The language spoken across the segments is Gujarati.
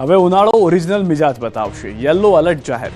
હવે ઉનાળો ઓરિજિનલ મિજાજ બતાવશે. યલો એલર્ટ જાહેર.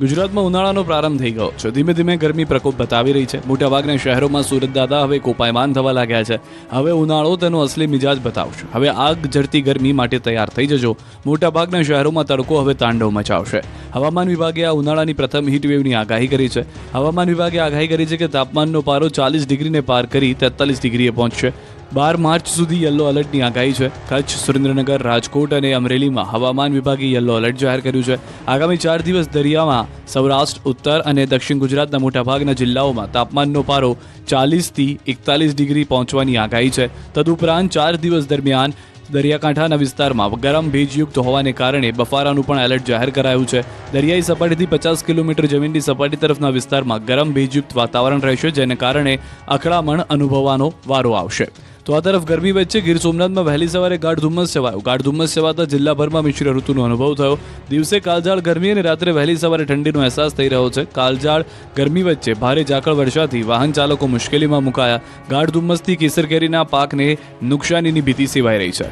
ગુજરાતમાં ઉનાળાનો પ્રારંભ થઈ ગયો છે. ધીમે ધીમે ગરમી પ્રકોપ બતાવી રહી છે. મોટાભાગના શહેરોમાં સુરત દાદા હવે કોપાયમાન થવા લાગ્યા છે. હવે ઉનાળો તેનો અસલી મિજાજ બતાવશે. હવે આગ ઝરતી ગરમી માટે તૈયાર થઈ જજો. મોટાભાગના શહેરોમાં તડકો હવે તાંડવ મચાવશે. હવામાન વિભાગે આ ઉનાળાની પ્રથમ હીટવેવની આગાહી કરી છે. હવામાન વિભાગે આગાહી કરી છે કે તાપમાનનો પારો ચાલીસ ડિગ્રીને પાર કરી તેતાલીસ ડિગ્રીએ પહોંચશે. બાર માર્ચ સુધી યલો એલર્ટની આગાહી છે. કચ્છ, સુરેન્દ્રનગર, રાજકોટ અને અમરેલીમાં હવામાન વિભાગે યલો એલર્ટ જાહેર કર્યું છે. આગામી ચાર દિવસ દરિયામાં સૌરાષ્ટ્ર, ઉત્તર અને દક્ષિણ ગુજરાતના મોટાભાગના જિલ્લાઓમાં તાપમાનનો પારો ચાલીસથી એકતાલીસ ડિગ્રી પહોંચવાની આગાહી છે. તદુપરાંત ચાર દિવસ દરમિયાન દરિયાકાંઠાના વિસ્તારમાં ગરમ ભેજયુક્ત હોવાને કારણે બફારાનું પણ એલર્ટ જાહેર કરાયું છે. દરિયાઈ સપાટીથી પચાસ કિલોમીટર જમીનની સપાટી તરફના વિસ્તારમાં ગરમ ભેજયુક્ત વાતાવરણ રહેશે, જેને કારણે અકળામણ અનુભવવાનો વારો આવશે. તો આ તરફ ગરમી વચ્ચે ગીર સોમનાથમાં વહેલી સવારે ગાઢ ધુમ્મસ છવાયો ગાઢ ધુમ્મસ છવાતા જિલ્લાભરમાં મિશ્ર ઋતુનો અનુભવ થયો. દિવસે કાળઝાળ ગરમી અને રાત્રે વહેલી સવારે ઠંડીનો અહેસાસ થઈ રહ્યો છે. કાળઝાળ ગરમી વચ્ચે ભારે ઝાકળ વર્ષાથી વાહન ચાલકો મુશ્કેલીમાં મુકાયા. ગાઢ ધુમ્મસથી કેસર કેરીના પાકને નુકસાનીની ભીતિ સેવાઈ રહી છે.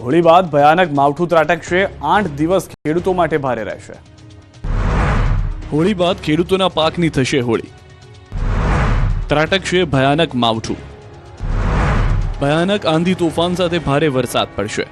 હોળી બાદ ભયાનક માવઠું ત્રાટકશે. આઠ દિવસ ખેડૂતો માટે ભારે રહેશે. હોળી બાદ ખેડૂતોના પાકની થશે હોળી. ત્રાટકશે ભયાનક માવઠું. ભયાનક આંધી તોફાન સાથે ભારે વરસાદ પડશે.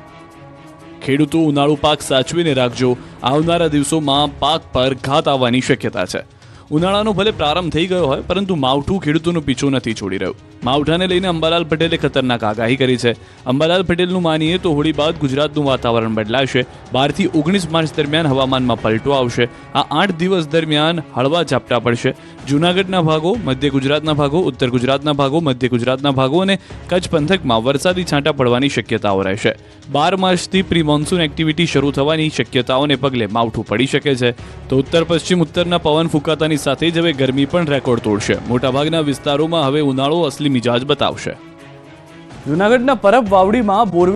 ખેડૂતો ઉનાળુ પાક સાચવીને રાખજો. આવનારા દિવસોમાં પાક પર ઘાત આવવાની શક્યતા છે. ઉનાળાનો ભલે પ્રારંભ થઈ ગયો હોય, પરંતુ માવઠું ખેડૂતોનો પીછો નથી છોડી રહ્યું. માવઠાને લઈને અંબાલાલ પટેલે ખતરનાક આગાહી કરી છે. અંબાલાલ પટેલનું માનીએ તો હોળી બાદ ગુજરાતનું વાતાવરણ બદલાશે. બારથી ઓગણીસ માર્ચ દરમિયાન હવામાનમાં પલટો આવશે. આ આઠ દિવસ દરમિયાન હળવા ઝાપટા પડશે. જૂનાગઢના ભાગો, મધ્ય ગુજરાતના ભાગો, ઉત્તર ગુજરાતના ભાગો, મધ્ય ગુજરાતના ભાગો અને કચ્છ પંથકમાં વરસાદી છાંટા પડવાની શક્યતાઓ રહેશે. બાર માર્ચથી પ્રી મોન્સૂન એક્ટિવિટી શરૂ થવાની શક્યતાઓને પગલે માવઠું પડી શકે છે. તો ઉત્તર પશ્ચિમ ઉત્તરના પવન ફૂંકાતાની સાથે જ હવે ગરમી પણ રેકોર્ડ તોડશે. મોટાભાગના વિસ્તારોમાં હવે ઉનાળો અસલી મિજાજ બતાવશે. જૂનાગઢના પરબ વાવડીમાં બોરવેલ